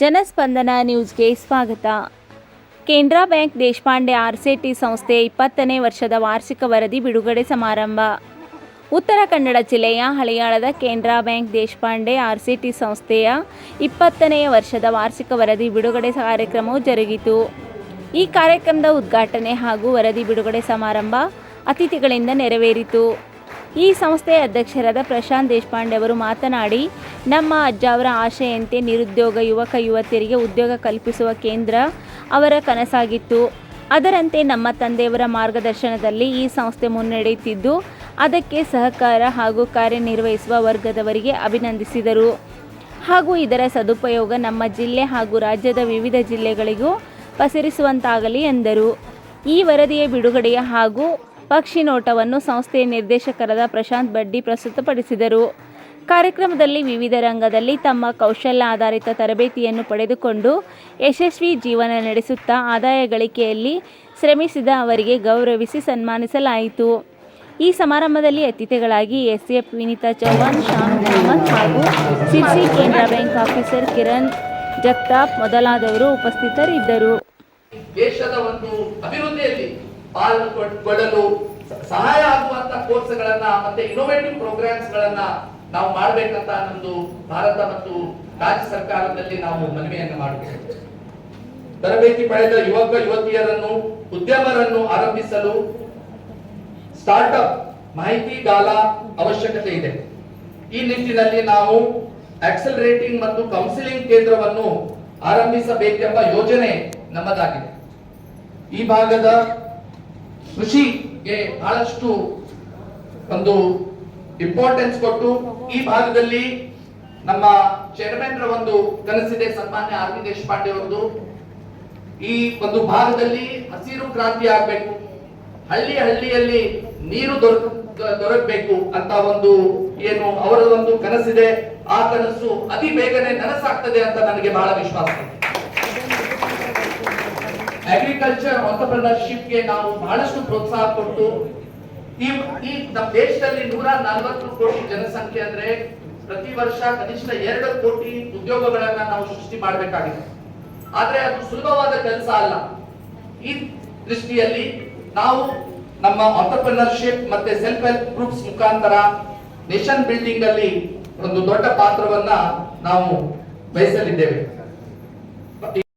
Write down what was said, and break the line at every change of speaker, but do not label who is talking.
ಜನಸ್ಪಂದನ ನ್ಯೂಸ್ಗೆ ಸ್ವಾಗತ. ಕೆನರಾ ಬ್ಯಾಂಕ್ ದೇಶಪಾಂಡೆ ಆರ್ಸಿಟಿ ಸಂಸ್ಥೆ ಇಪ್ಪತ್ತನೇ ವರ್ಷದ ವಾರ್ಷಿಕ ವರದಿ ಬಿಡುಗಡೆ ಸಮಾರಂಭ. ಉತ್ತರ ಕನ್ನಡ ಜಿಲ್ಲೆಯ ಹಳಿಯಾಳದ ಕೆನರಾ ಬ್ಯಾಂಕ್ ದೇಶಪಾಂಡೆ ಆರ್ಸಿಟಿ ಸಂಸ್ಥೆಯ ಇಪ್ಪತ್ತನೆಯ ವರ್ಷದ ವಾರ್ಷಿಕ ವರದಿ ಬಿಡುಗಡೆ ಕಾರ್ಯಕ್ರಮವು ಜರುಗಿತು. ಈ ಕಾರ್ಯಕ್ರಮದ ಉದ್ಘಾಟನೆ ಹಾಗೂ ವರದಿ ಬಿಡುಗಡೆ ಸಮಾರಂಭ ಅತಿಥಿಗಳಿಂದ ನೆರವೇರಿತು. ಈ ಸಂಸ್ಥೆಯ ಅಧ್ಯಕ್ಷರಾದ ಪ್ರಶಾಂತ್ ದೇಶಪಾಂಡೆ ಅವರು ಮಾತನಾಡಿ, ನಮ್ಮ ಅಜ್ಜ ಅವರ ಆಶೆಯಂತೆ ನಿರುದ್ಯೋಗ ಯುವಕ ಯುವತಿಯರಿಗೆ ಉದ್ಯೋಗ ಕಲ್ಪಿಸುವ ಕೇಂದ್ರ ಅವರ ಕನಸಾಗಿತ್ತು. ಅದರಂತೆ ನಮ್ಮ ತಂದೆಯವರ ಮಾರ್ಗದರ್ಶನದಲ್ಲಿ ಈ ಸಂಸ್ಥೆ ಮುನ್ನಡೆಯುತ್ತಿದ್ದು, ಅದಕ್ಕೆ ಸಹಕಾರ ಹಾಗೂ ಕಾರ್ಯನಿರ್ವಹಿಸುವ ವರ್ಗದವರಿಗೆ ಅಭಿನಂದಿಸಿದರು. ಹಾಗೂ ಇದರ ಸದುಪಯೋಗ ನಮ್ಮ ಜಿಲ್ಲೆ ಹಾಗೂ ರಾಜ್ಯದ ವಿವಿಧ ಜಿಲ್ಲೆಗಳಿಗೂ ಪಸರಿಸುವಂತಾಗಲಿ ಎಂದರು. ಈ ವರದಿಯ ಬಿಡುಗಡೆಯ ಹಾಗೂ ಪಕ್ಷಿ ನೋಟವನ್ನು ಸಂಸ್ಥೆಯ ನಿರ್ದೇಶಕರಾದ ಪ್ರಶಾಂತ್ ಬಡ್ಡಿ ಪ್ರಸ್ತುತಪಡಿಸಿದರು. ಕಾರ್ಯಕ್ರಮದಲ್ಲಿ ವಿವಿಧ ರಂಗದಲ್ಲಿ ತಮ್ಮ ಕೌಶಲ್ಯ ಆಧಾರಿತ ತರಬೇತಿಯನ್ನು ಪಡೆದುಕೊಂಡು ಯಶಸ್ವಿ ಜೀವನ ನಡೆಸುತ್ತಾ ಆದಾಯ ಗಳಿಕೆಯಲ್ಲಿ ಶ್ರಮಿಸಿದ ಅವರಿಗೆ ಗೌರವಿಸಿ ಸನ್ಮಾನಿಸಲಾಯಿತು. ಈ ಸಮಾರಂಭದಲ್ಲಿ ಅತಿಥಿಗಳಾಗಿ ಎಸ್ಎಫ್ ವಿನಿತಾ ಚೌಹಾಣ್, ಶಾನ್ ಮೊಹಮ್ಮದ್ ಹಾಗೂ ಸಿರ್ಸಿ ಕೇಂದ್ರ ಬ್ಯಾಂಕ್ ಆಫೀಸರ್ ಕಿರಣ್ ಜಗತಾಪ್ ಮೊದಲಾದವರು ಉಪಸ್ಥಿತರಿದ್ದರು.
ದೇಶದ ಒಂದು ಅಭಿವೃದ್ಧಿಯಲ್ಲಿ ಪಾಲ್ಗೊಳ್ಳಲು ಸಹಾಯ ಆಗುವಂತ ಕೋರ್ಸ್ಗಳನ್ನ ಮತ್ತೆ ಇನೋವೇಟಿವ್ ಪ್ರೋಗ್ರಾಮ್ಸ್ ಗಳನ್ನ ನಾವು ಮಾಡ್ಬೇಕಂತ ನಮ್ದು ಭಾರತ ಮತ್ತು ರಾಜ್ಯ ಸರ್ಕಾರದಲ್ಲಿ ನಾವು ಮನವಿಯನ್ನು ಮಾಡಬೇಕು ತರಬೇತಿ ಪಡೆದ ಯುವಕ, ಯುವತಿಯರನ್ನು, ಉದ್ಯಮರನ್ನು ಆರಂಭಿಸಲು ಸ್ಟಾರ್ಟ್ಅಪ್ ಮಾಹಿತಿಗಾಲ ಅವಶ್ಯಕತೆ ಇದೆ. ಈ ನಿಟ್ಟಿನಲ್ಲಿ ನಾವು ಆಕ್ಸಲರೇಟಿಂಗ್ ಮತ್ತು ಕೌನ್ಸಿಲಿಂಗ್ ಕೇಂದ್ರವನ್ನು ಆರಂಭಿಸಬೇಕೆಂಬ ಯೋಜನೆ ನಮ್ಮದಾಗಿದೆ. ಈ ಭಾಗದ ಕೃಷಿಗೆ ಬಹಳಷ್ಟು ಒಂದು ಇಂಪಾರ್ಟೆನ್ಸ್ ಕೊಟ್ಟು ಈ ಭಾಗದಲ್ಲಿ ನಮ್ಮ ಚೇರ್ಮನ್ ರ ಒಂದು ಕನಸಿದೆ, ಸನ್ಮಾನ್ಯ ಆರ್ ವಿ ದೇಶಪಾಂಡೆ ಅವರದು ಈ ಒಂದು ಭಾಗದಲ್ಲಿ ಹಸಿರು ಕ್ರಾಂತಿ ಆಗ್ಬೇಕು, ಹಳ್ಳಿ ಹಳ್ಳಿಯಲ್ಲಿ ನೀರು ದೊರಕ, ದೊರಕಬೇಕು ಅಂತ ಒಂದು ಏನು ಅವರ ಒಂದು ಕನಸಿದೆ, ಆ ಕನಸು ಅತಿ ಬೇಗನೆ ನನಸಾಗ್ತದೆ ಅಂತ ನನಗೆ ಬಹಳ ವಿಶ್ವಾಸ ಇದೆ. ಅಗ್ರಿಕಲ್ಚರ್ ಆಂಟರ್ಪ್ರಿನರ್ಶಿಪ್ಗೆ ನಾವು ಬಹಳಷ್ಟು ಪ್ರೋತ್ಸಾಹ ಕೊಟ್ಟು ಈ ಈ ನಮ್ಮ ದೇಶದಲ್ಲಿ ನೂರ ನಲವತ್ತು ಕೋಟಿ ಜನಸಂಖ್ಯೆ ಅಂದ್ರೆ ಪ್ರತಿ ವರ್ಷ ಕನಿಷ್ಠ ಎರಡು ಕೋಟಿ ಉದ್ಯೋಗಗಳನ್ನ ನಾವು ಸೃಷ್ಟಿ ಮಾಡಬೇಕಾಗಿದೆ. ಆದ್ರೆ ಅದು ಸುಲಭವಾದ ಕೆಲಸ ಅಲ್ಲ. ಈ ದೃಷ್ಟಿಯಲ್ಲಿ ನಾವು ನಮ್ಮ ಆಂಟರ್ಪ್ರಿನರ್ಶಿಪ್ ಮತ್ತೆ ಸೆಲ್ಫ್ ಹೆಲ್ಪ್ ಗ್ರೂಪ್ಸ್ ಮುಖಾಂತರ ನೇಷನ್ ಬಿಲ್ಡಿಂಗ್ ಅಲ್ಲಿ ಒಂದು ದೊಡ್ಡ ಪಾತ್ರವನ್ನ ನಾವು ವಹಿಸಲಿದ್ದೇವೆ.